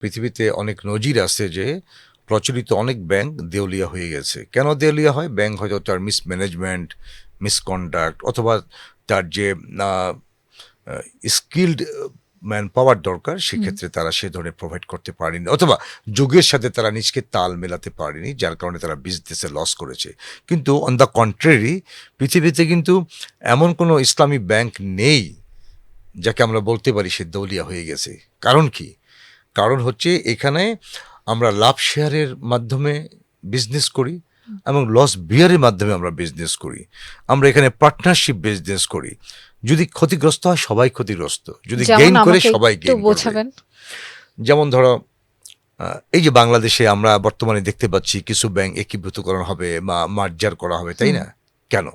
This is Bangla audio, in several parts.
পৃথিবীতে অনেক নজির আছে যে প্রচলিত অনেক ব্যাংক দেউলিয়া হয়ে গেছে। কেন দেউলিয়া হয়? ব্যাংক হয়তো তার মিসম্যানেজমেন্ট মিসকন্ডাক্ট অথবা তার যে স্কিল্ড ম্যান পাওয়ার দরকার সেক্ষেত্রে তারা সে ধরনের প্রোভাইড করতে পারেনি অথবা যুগের সাথে তারা নিজকে তাল মেলাতে পারেনি যার কারণে তারা বিজনেসে লস করেছে। কিন্তু অন দ্য কন্ট্রারি পৃথিবীতে কিন্তু এমন কোনো ইসলামী ব্যাংক নেই যাকে আমরা বলতে পারি সে দৌলিয়া হয়ে গেছে। কারণ কি? কারণ হচ্ছে এখানে আমরা লাভ শেয়ারের মাধ্যমে বিজনেস করি এবং লস বিয়ারের মাধ্যমে আমরা বিজনেস করি। আমরা এখানে পার্টনারশিপ বিজনেস করি। যদি ক্ষতিগ্রস্ত হয় সবাই ক্ষতিগ্রস্ত। যদি যেমন গেইন করে সবাই গেইন বোঝাবেন। যেমন ধরো এই যে বাংলাদেশে আমরা বর্তমানে দেখতে পাচ্ছি কিছু ব্যাংক একীভূতকরণ হবে বা মার্জার করা হবে তাই না? কেন?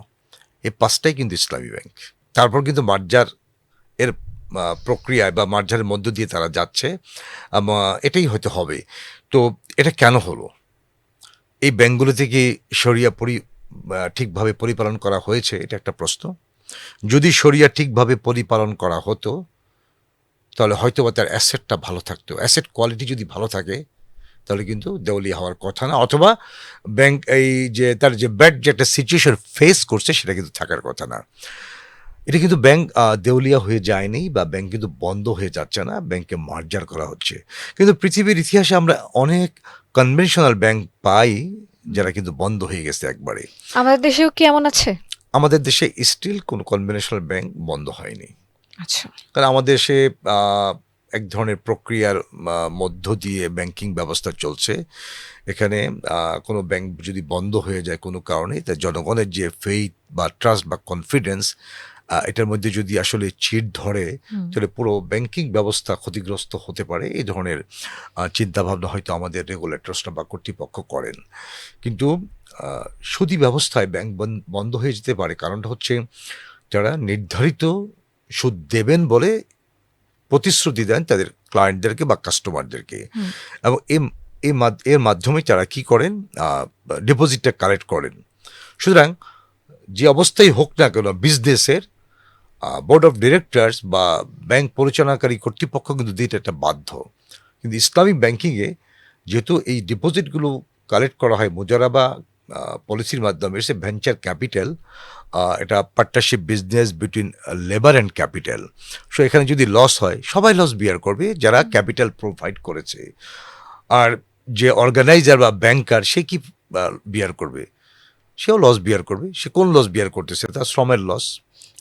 এই পাঁচটাই কিন্তু ইসলামী ব্যাংক তারপর কিন্তু মার্জার এর প্রক্রিয়ায় বা মার্জারের মধ্য দিয়ে তারা যাচ্ছে এটাই হয়তো হবে। তো এটা কেন হলো? এই ব্যাংকগুলো থেকে সরিয়া পরি ঠিকভাবে পরিপালন করা হয়েছে? এটা একটা প্রশ্ন। যদি সরিয়া ঠিকভাবে পরিপালন করা হতো, তাহলে হয়তো বা তার অ্যাসেটটা ভালো থাকতো। অ্যাসেট কোয়ালিটি যদি ভালো থাকে, তাহলে কিন্তু দেউলিয়া হওয়ার কথা না। অথবা ব্যাংক এই যে তার যে ব্যাড যে একটা সিচুয়েশন ফেস করছে, সেটা কিন্তু থাকার কথা না। এটা কিন্তু ব্যাংক দেউলিয়া হয়ে যায়নি বা ব্যাংক কিন্তু বন্ধ হয়ে যাচ্ছে না ব্যাংকে মার্জার করা হচ্ছে। কিন্তু পৃথিবীর ইতিহাসে আমরা অনেক কনভেনশনাল ব্যাংক পাই যারা কিন্তু বন্ধ হয়ে গেছে একবারে। আমাদের দেশেও কি এমন আছে? আমাদের দেশে স্টিল কোনো কনভেনশনাল ব্যাংক বন্ধ হয়নি। আচ্ছা। কারণ আমাদের দেশে এক ধরনের প্রক্রিয়ার মধ্য দিয়ে ব্যাংকিং ব্যবস্থা চলছে। এখানে কোনো ব্যাংক যদি বন্ধ হয়ে যায় কোনো কারণে তা জনগণের যে ফেইথ বা ট্রাস্ট বা কনফিডেন্স এটার মধ্যে যদি আসলে চিট ধরে তাহলে পুরো ব্যাংকিং ব্যবস্থা ক্ষতিগ্রস্ত হতে পারে। এই ধরনের চিন্তাভাবনা হয়তো আমাদের রেগুলেটরসরা বা কর্তৃপক্ষ করেন। কিন্তু সুদী ব্যবস্থায় ব্যাংক বন- বন্ধ হয়ে যেতে পারে। কারণটা হচ্ছে যারা নির্ধারিত সুদ দেবেন বলে প্রতিশ্রুতি দেন তাদের ক্লায়েন্টদেরকে বা কাস্টমারদেরকে এবং এর মাধ্যমে তারা কি করেন? ডিপোজিটটা কালেক্ট করেন। সুতরাং যে অবস্থায় হোক না কেন বিজনেসের বোর্ড অফ ডিরেক্টরস বা ব্যাংক পরিচালনাকারী কর্তৃপক্ষ কিন্তু দিতে একটা বাধ্য। কিন্তু ইসলামিক ব্যাংকিংয়ে যেহেতু এই ডিপোজিটগুলো কালেক্ট করা হয় মুজারাবা পলিসির মাধ্যমে সে ভেঞ্চার ক্যাপিটাল এটা partnership business between labour and capital so এখানে যদি লস হয় সবাই লস বিয়ার করবে যারা ক্যাপিটাল প্রোভাইড করেছে। আর যে অর্গানাইজার বা ব্যাংকার সে কি বিয়ার করবে? সেও লস বিয়ার করবে। সে কোন লস বিয়ার করতেছে? তার শ্রমের লস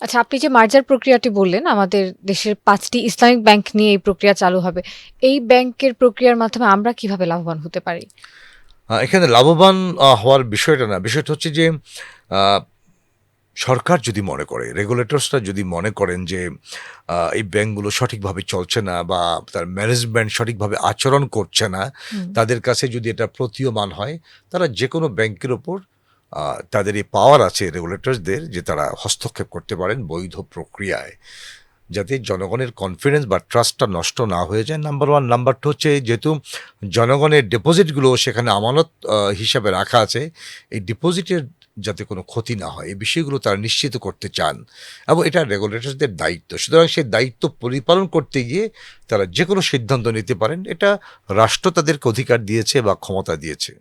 আচ্ছা আপনি যে মার্জার প্রক্রিয়াটি বললেন আমাদের দেশের পাঁচটি ইসলামিক ব্যাংক নিয়ে এই প্রক্রিয়া চালু হবে। এই ব্যাংকের প্রক্রিয়ার মাধ্যমে আমরা কীভাবে লাভবান হতে পারি? এখানে লাভবান হওয়ার বিষয়টা না। বিষয়টা হচ্ছে যে সরকার যদি মনে করে রেগুলেটরসরা যদি মনে করেন যে এই ব্যাংকগুলো সঠিকভাবে চলছে না বা তার ম্যানেজমেন্ট সঠিকভাবে আচরণ করছে না তাদের কাছে যদি এটা প্রতীয়মান হয় তারা যে কোনো ব্যাংকের ওপর তাদের এই পাওয়ার আছে রেগুলেটরসদের যে তারা হস্তক্ষেপ করতে পারেন বৈধ প্রক্রিয়ায়, যাতে জনগণের কনফিডেন্স বা ট্রাস্টটা নষ্ট না হয়ে যায়। নাম্বার ওয়ান নাম্বার টু হচ্ছে যেহেতু জনগণের ডিপোজিটগুলো সেখানে আমানত হিসাবে রাখা আছে, এই ডিপোজিটের যাতে কোনো ক্ষতি না হয়, এই বিষয়গুলো তারা নিশ্চিত করতে চান এবং এটা রেগুলেটরসদের দায়িত্ব। সুতরাং সেই দায়িত্ব পরিপালন করতে গিয়ে তারা যে কোনো সিদ্ধান্ত নিতে পারেন, এটা রাষ্ট্র তাদেরকে অধিকার দিয়েছে বা ক্ষমতা দিয়েছে।